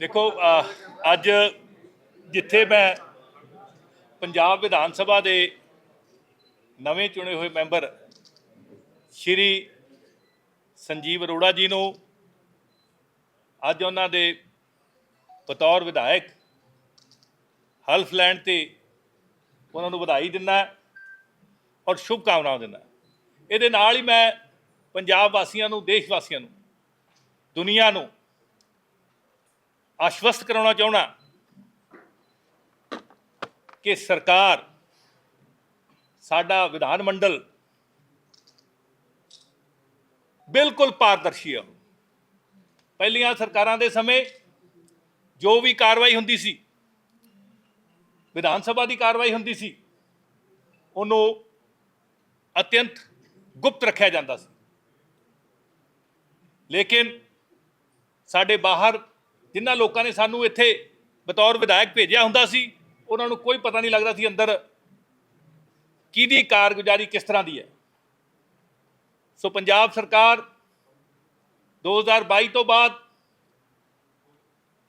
ਦੇਖੋ ਅੱਜ ਜਿੱਥੇ ਮੈਂ ਪੰਜਾਬ ਵਿਧਾਨ ਸਭਾ ਦੇ ਨਵੇਂ ਚੁਣੇ ਹੋਏ ਮੈਂਬਰ ਸ਼੍ਰੀ ਸੰਜੀਵ ਅਰੋੜਾ ਜੀ ਨੂੰ ਅੱਜ ਉਹਨਾਂ ਦੇ ਬਤੌਰ ਵਿਧਾਇਕ ਹਲਫ ਲੈਣ ਤੇ ਉਹਨਾਂ ਨੂੰ ਵਧਾਈ ਦਿੰਦਾ ਔਰ ਸ਼ੁਭ ਕਾਮਨਾਵਾਂ ਦਿੰਦਾ ਇਹਦੇ ਨਾਲ ਹੀ ਮੈਂ ਪੰਜਾਬ ਵਾਸੀਆਂ ਨੂੰ, ਦੇਸ਼ ਵਾਸੀਆਂ ਨੂੰ, ਦੁਨੀਆ ਨੂੰ ਆਸ਼ਵਸਤ ਕਰਾਉਣਾ ਚਾਹੁੰਦਾ ਕਿ ਸਰਕਾਰ ਸਾਡਾ ਵਿਧਾਨ ਮੰਡਲ ਬਿਲਕੁਲ ਪਾਰਦਰਸ਼ੀ ਹੈ ਪਹਿਲੀਆਂ ਸਰਕਾਰਾਂ ਦੇ ਸਮੇਂ ਜੋ ਵੀ ਕਾਰਵਾਈ ਹੁੰਦੀ ਸੀ, ਵਿਧਾਨ ਸਭਾ ਦੀ ਕਾਰਵਾਈ ਹੁੰਦੀ ਸੀ, ਉਹਨੂੰ ਅਤਿਅੰਤ ਗੁਪਤ ਰੱਖਿਆ ਜਾਂਦਾ ਸੀ। ਲੇਕਿਨ ਸਾਡੇ ਬਾਹਰ ਜਿਨ੍ਹਾਂ ਲੋਕਾਂ ਨੇ ਸਾਨੂੰ ਇੱਥੇ ਬਤੌਰ ਵਿਧਾਇਕ ਭੇਜਿਆ ਹੁੰਦਾ ਸੀ, ਉਹਨਾਂ ਨੂੰ ਕੋਈ ਪਤਾ ਨਹੀਂ ਲੱਗਦਾ ਸੀ ਅੰਦਰ ਕਿਹਦੀ ਕਾਰਗੁਜ਼ਾਰੀ ਕਿਸ ਤਰ੍ਹਾਂ ਦੀ ਹੈ। ਸੋ ਪੰਜਾਬ ਸਰਕਾਰ 2022 ਤੋਂ ਬਾਅਦ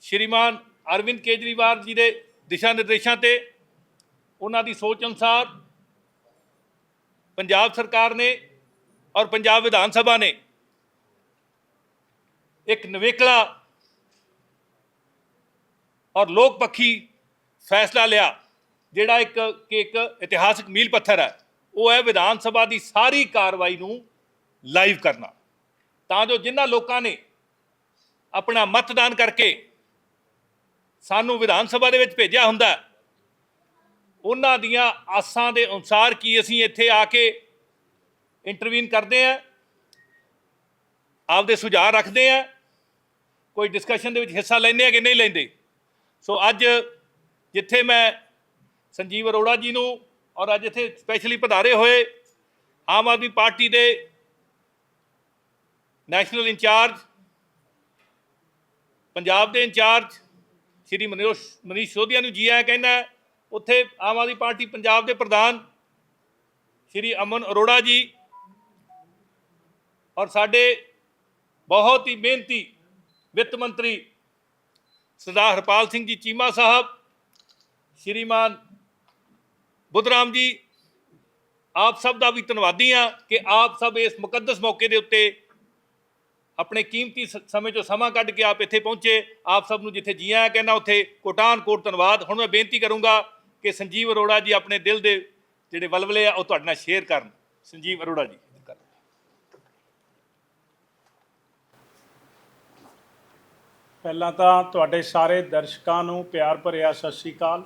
ਸ਼੍ਰੀਮਾਨ ਅਰਵਿੰਦ ਕੇਜਰੀਵਾਲ ਜੀ ਦੇ ਦਿਸ਼ਾ ਨਿਰਦੇਸ਼ਾਂ ਤੇ ਉਹਨਾਂ ਦੀ ਸੋਚ ਅਨੁਸਾਰ ਪੰਜਾਬ ਸਰਕਾਰ ਨੇ ਔਰ ਪੰਜਾਬ ਵਿਧਾਨ ਸਭਾ ਨੇ ਇੱਕ ਨਵੇਕਲਾ ਔਰ ਲੋਕ ਪੱਖੀ ਫੈਸਲਾ ਲਿਆ, ਜਿਹੜਾ ਇੱਕ ਕਿ ਇੱਕ ਇਤਿਹਾਸਕ ਮੀਲ ਪੱਥਰ ਹੈ, ਉਹ ਹੈ ਵਿਧਾਨ ਸਭਾ ਦੀ ਸਾਰੀ ਕਾਰਵਾਈ ਨੂੰ ਲਾਈਵ ਕਰਨਾ। ਤਾਂ ਜੋ ਜਿਨ੍ਹਾਂ ਲੋਕਾਂ ਨੇ ਆਪਣਾ ਮਤਦਾਨ ਕਰਕੇ ਸਾਨੂੰ ਵਿਧਾਨ ਸਭਾ ਦੇ ਵਿੱਚ ਭੇਜਿਆ ਹੁੰਦਾ ਉਹਨਾਂ ਦੀਆਂ ਆਸਾਂ ਦੇ ਅਨੁਸਾਰ ਕੀ ਅਸੀਂ ਇੱਥੇ ਆ ਕੇ ਇੰਟਰਵੀਨ ਕਰਦੇ ਆ ਆਪਦੇ ਸੁਝਾਅ ਰੱਖਦੇ ਆ ਕੋਈ ਡਿਸਕਸ਼ਨ ਦੇ ਵਿੱਚ ਹਿੱਸਾ ਲੈਂਦੇ ਆ ਕਿ ਨਹੀਂ ਲੈਂਦੇ। ਸੋ ਅੱਜ ਜਿੱਥੇ ਮੈਂ ਸੰਜੀਵ ਅਰੋੜਾ ਜੀ ਨੂੰ ਔਰ ਅੱਜ ਇੱਥੇ ਸਪੈਸ਼ਲੀ ਪਧਾਰੇ ਹੋਏ ਆਮ ਆਦਮੀ ਪਾਰਟੀ ਦੇ ਨੈਸ਼ਨਲ ਇੰਚਾਰਜ ਪੰਜਾਬ ਦੇ ਇੰਚਾਰਜ ਸ਼੍ਰੀ ਮਨੀਸ਼ ਮਨੀਸ਼ ਸੋਧੀਆ ਨੂੰ ਜੀ ਆਇਆਂ ਕਹਿੰਦਾ ਉੱਥੇ ਆਮ ਆਦਮੀ ਪਾਰਟੀ ਪੰਜਾਬ ਦੇ ਪ੍ਰਧਾਨ ਸ਼੍ਰੀ ਅਮਨ ਅਰੋੜਾ ਜੀ ਔਰ ਸਾਡੇ ਬਹੁਤ ਹੀ ਮਿਹਨਤੀ ਵਿੱਤ ਮੰਤਰੀ ਸਰਦਾਰ ਹਰਪਾਲ ਸਿੰਘ ਜੀ ਚੀਮਾ ਸਾਹਿਬ, ਸ਼੍ਰੀਮਾਨ ਬੁੱਧਰਾਮ ਜੀ, ਆਪ ਸਭ ਦਾ ਵੀ ਧੰਨਵਾਦੀ ਹਾਂ ਕਿ ਆਪ ਸਭ ਇਸ ਮੁਕੱਦਸ ਮੌਕੇ ਦੇ ਉੱਤੇ ਆਪਣੇ ਕੀਮਤੀ ਸ- ਸਮੇਂ ਚੋਂ ਸਮਾਂ ਕੱਢ ਕੇ ਆਪ ਇੱਥੇ ਪਹੁੰਚੇ। ਆਪ ਸਭ ਨੂੰ ਜਿੱਥੇ ਜੀਆਂ ਆਇਆਂ ਕਹਿੰਦਾ ਉੱਥੇ ਕੋਟਾਨ ਕੋਟ ਧੰਨਵਾਦ। ਹੁਣ ਮੈਂ ਬੇਨਤੀ ਕਰੂੰਗਾ ਕਿ ਸੰਜੀਵ ਅਰੋੜਾ ਜੀ ਆਪਣੇ ਦਿਲ ਦੇ ਜਿਹੜੇ ਵਲਵਲੇ ਆ, ਉਹ ਤੁਹਾਡੇ ਨਾਲ ਸ਼ੇਅਰ ਕਰਨ। ਸੰਜੀਵ ਅਰੋੜਾ ਜੀ। ਪਹਿਲਾਂ ਤਾਂ ਤੁਹਾਡੇ ਸਾਰੇ ਦਰਸ਼ਕਾਂ ਨੂੰ ਪਿਆਰ ਭਰਿਆ ਸਤਿ ਸ਼੍ਰੀ ਅਕਾਲ।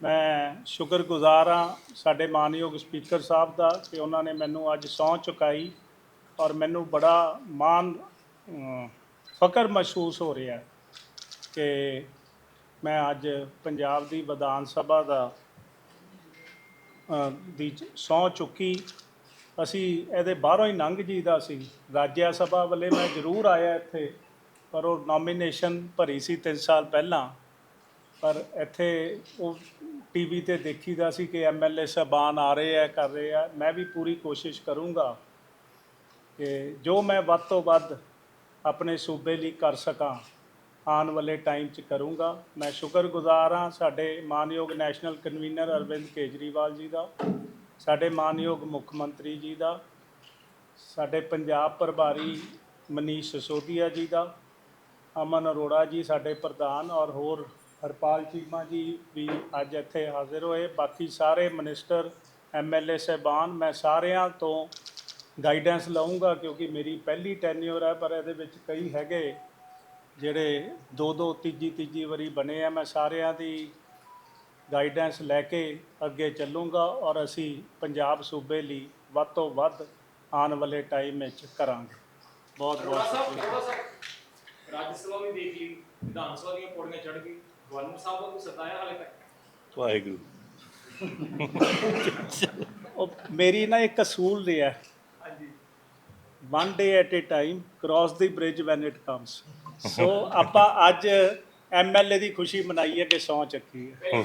ਮੈਂ ਸ਼ੁਕਰਗੁਜ਼ਾਰ ਹਾਂ ਸਾਡੇ ਮਾਨਯੋਗ ਸਪੀਕਰ ਸਾਹਿਬ ਦਾ ਕਿ ਉਹਨਾਂ ਨੇ ਮੈਨੂੰ ਅੱਜ ਸਹੁੰ ਚੁਕਾਈ ਔਰ ਮੈਨੂੰ ਬੜਾ ਮਾਣ ਅਮ, ਫਖਰ ਮਹਿਸੂਸ ਹੋ ਰਿਹਾ ਕਿ ਮੈਂ ਅੱਜ ਪੰਜਾਬ ਦੀ ਵਿਧਾਨ ਸਭਾ ਦਾ ਅ, ਦੀ ਸਹੁੰ ਚੁੱਕੀ। ਅਸੀਂ ਇਹਦੇ ਬਾਹਰੋਂ ਹੀ ਲੰਘ ਜੀਦਾ ਸੀ। ਰਾਜਿਆ ਸਭਾ ਵੱਲੇ ਮੈਂ ਜ਼ਰੂਰ ਆਇਆ ਇੱਥੇ। ਪਰ ਉਹ ਨੋਮੀਨੇਸ਼ਨ ਭਰੀ ਸੀ 3 ਸਾਲ ਪਹਿਲਾਂ। ਪਰ ਇੱਥੇ ਉਹ ਟੀਵੀ ਤੇ ਦੇਖੀਦਾ ਸੀ ਕਿ ਐਮਐਲਏ ਸਾਹਿਬਾਨ ਆ ਰਹੇ ਆ, ਕਰ ਰਹੇ ਆ। ਮੈਂ ਵੀ ਪੂਰੀ ਕੋਸ਼ਿਸ਼ ਕਰੂੰਗਾ ਕਿ ਜੋ ਮੈਂ ਵੱਧ ਤੋਂ ਵੱਧ ਆਪਣੇ ਸੂਬੇ ਲਈ ਕਰ ਸਕਾਂ, ਆਉਣ ਵਾਲੇ ਟਾਈਮ 'ਚ ਕਰੂੰਗਾ। ਮੈਂ ਸ਼ੁਕਰਗੁਜ਼ਾਰ ਹਾਂ ਸਾਡੇ ਮਾਨਯੋਗ ਨੈਸ਼ਨਲ ਕਨਵੀਨਰ ਅਰਵਿੰਦ ਕੇਜਰੀਵਾਲ ਜੀ ਦਾ, ਸਾਡੇ ਮਾਨਯੋਗ ਮੁੱਖ ਮੰਤਰੀ ਜੀ ਦਾ, ਸਾਡੇ ਪੰਜਾਬ ਪ੍ਰਭਾਰੀ ਮਨੀਸ਼ ਸਿਸੋਦੀਆ ਜੀ ਦਾ ਅਮਨ ਅਰੋੜਾ ਜੀ ਸਾਡੇ ਪ੍ਰਧਾਨ ਔਰ ਹੋਰ ਹਰਪਾਲ ਚੀਮਾ ਜੀ ਵੀ ਅੱਜ ਇੱਥੇ ਹਾਜ਼ਰ ਹੋਏ। ਬਾਕੀ ਸਾਰੇ ਮਿਨਿਸਟਰ ਐਮਐਲਏ ਸਹਿਬਾਨ, ਮੈਂ ਸਾਰਿਆਂ ਤੋਂ ਗਾਈਡੈਂਸ ਲਵਾਂਗਾ ਕਿਉਂਕਿ ਮੇਰੀ ਪਹਿਲੀ ਟੈਨਿਓਰ ਹੈ, ਪਰ ਇਹਦੇ ਵਿੱਚ ਕਈ ਹੈਗੇ ਜਿਹੜੇ ਦੋ ਦੋ ਤੀਜੀ ਤੀਜੀ ਵਾਰੀ ਬਣੇ ਆ। ਮੈਂ ਸਾਰਿਆਂ ਦੀ ਗਾਈਡੈਂਸ ਲੈ ਕੇ ਅੱਗੇ ਚੱਲੂੰਗਾ ਔਰ ਅਸੀਂ ਪੰਜਾਬ ਸੂਬੇ ਲਈ ਵੱਧ ਤੋਂ ਵੱਧ ਆਉਣ ਵਾਲੇ ਟਾਈਮ ਵਿੱਚ ਕਰਾਂਗੇ। ਬਹੁਤ ਬਹੁਤ ਸ਼ੁਕਰੀਆ ਰਾਜ ਸਭਾ ਵੀ ਦੇਖ ਲਈ ਵਿਧਾਨ ਸਭਾ ਦੀਆਂ ਪੌੜੀਆਂ ਚੜ੍ਹ ਗਈ ਗਵਰਨਰ ਸਾਹਿਬ ਨੂੰ ਸਤਾਇਆ ਹਾਲੇ ਤੱਕ। ਵਾਹਿਗੁਰੂ। ਉਹ ਮੇਰੀ ਨਾ ਇੱਕ ਅਸੂਲ ਰਿਹਾ ਹਾਂਜੀ। One day at a time cross the bridge when it comes so ਆਪਾਂ ਅੱਜ ਐਮਐਲਏ ਦੀ ਖੁਸ਼ੀ ਮਨਾਈ ਹੈ ਕਿ ਸੌ ਚੱਕੀ ਹੈ। ਹੈ।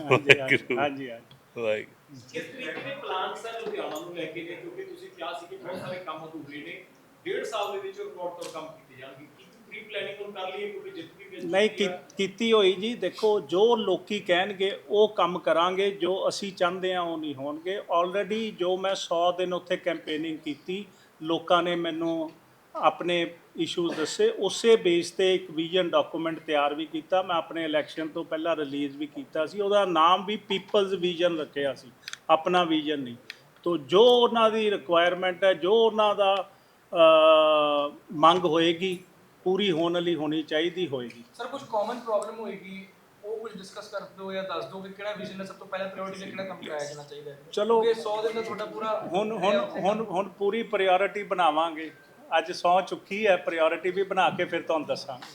ਹਾਂਜੀ ਹਾਂਜੀ, ਹਾਂਜੀ ਹਾਂਜੀ। ਵਾਹਿਗੁਰੂ। ਕਿਸ ਤਰੀਕੇ ਦੇ ਪਲਾਨ ਸਰ ਲੁਧਿਆਣਾ ਨੂੰ ਲੈ ਕੇ ਨੇ ਕਿਉਂਕਿ ਤੁਸੀਂ ਕਿਹਾ ਸੀ ਕਿ ਬਹੁਤ ਸਾਰੇ ਕੰਮ ਅਧੂਰੇ ਨੇ ਡੇਢ ਸਾਲ ਦੇ ਵਿੱਚ ਰਿਕਾਰਡ ਤੋਂ ਕੰਮ ਕੀਤੇ ਜਾਣਗੀ। ਕੀ ਪ੍ਰੀ ਪਲੈਨਿੰਗ ਹੁਣ ਕਰ ਲਈਏ ਕਿਉਂਕਿ ਜਿੱਤ ਵੀ ਵਿੱਚ ਨਹੀਂ ਕੀ- ਕੀਤੀ ਹੋਈ ਜੀ ਦੇਖੋ ਜੋ ਲੋਕੀ ਕਹਿਣਗੇ ਉਹ ਕੰਮ ਕਰਾਂਗੇ ਜੋ ਅਸੀਂ ਚਾਹੁੰਦੇ ਆ ਉਹ ਨਹੀਂ ਹੋਣਗੇ। ਆਲਰੇਡੀ ਜੋ ਮੈਂ 100 ਦਿਨ ਉੱਥੇ ਕੈਂਪੇਨਿੰਗ ਕੀਤੀ ਲੋਕਾਂ ਨੇ ਮੈਨੂੰ ਆਪਣੇ ਇਸ਼ੂਜ਼ ਦੱਸੇ ਉਸੇ ਬੇਸ ਤੇ ਇੱਕ ਵਿਜ਼ਨ ਡਾਕੂਮੈਂਟ ਤਿਆਰ ਵੀ ਕੀਤਾ। ਮੈਂ ਆਪਣੇ ਇਲੈਕਸ਼ਨ ਤੋਂ ਪਹਿਲਾਂ ਰਿਲੀਜ਼ ਵੀ ਕੀਤਾ ਸੀ। ਉਹਦਾ ਨਾਮ ਵੀ ਪੀਪਲਜ਼ ਵਿਜ਼ਨ ਰੱਖਿਆ ਸੀ। ਆਪਣਾ ਵਿਜ਼ਨ ਨਹੀਂ। ਤੋ ਜੋ ਉਹਨਾਂ ਦੀ ਰਿਕੁਆਇਰਮੈਂਟ ਹੈ ਜੋ ਉਹਨਾਂ ਦਾ ਮੰਗ ਹੋਏਗੀ ਪੂਰੀ ਹੋਣ ਲਈ ਹੋਣੀ ਚਾਹੀਦੀ ਹੋਏਗੀ। ਸਰ ਕੁਝ ਕਾਮਨ ਪ੍ਰੋਬਲਮ ਹੋਏਗੀ ਉਹ ਕੁਝ ਡਿਸਕਸ ਕਰ ਦਿਓ ਜਾਂ ਦੱਸ ਦਿਓ ਕਿ ਕਿਹੜਾ ਵਿਜ਼ਨ ਹੈ ਸਭ ਤੋਂ ਪਹਿਲਾਂ ਪ੍ਰਾਇੋਰਟੀ ਤੇ ਕਿਹੜਾ ਕੰਮ ਕਰਾਇਆ ਜਾਣਾ ਚਾਹੀਦਾ ਹੈ? ਚਲੋ। ਕਿਉਂਕਿ 100 ਦਿਨ ਦਾ ਤੁਹਾਡਾ ਪੂਰਾ ਹੁਣ ਹੁਣ ਹੁਣ ਹੁਣ ਪੂਰੀ ਪ੍ਰਾਇੋਰਟੀ ਬਣਾਵਾਂਗੇ। ਅੱਜ ਸੌ ਚੁੱਕੀ ਹੈ ਪ੍ਰਾਇੋਰਟੀ ਵੀ ਬਣਾ ਕੇ ਫਿਰ ਤੁਹਾਨੂੰ ਦੱਸਾਂਗੇ।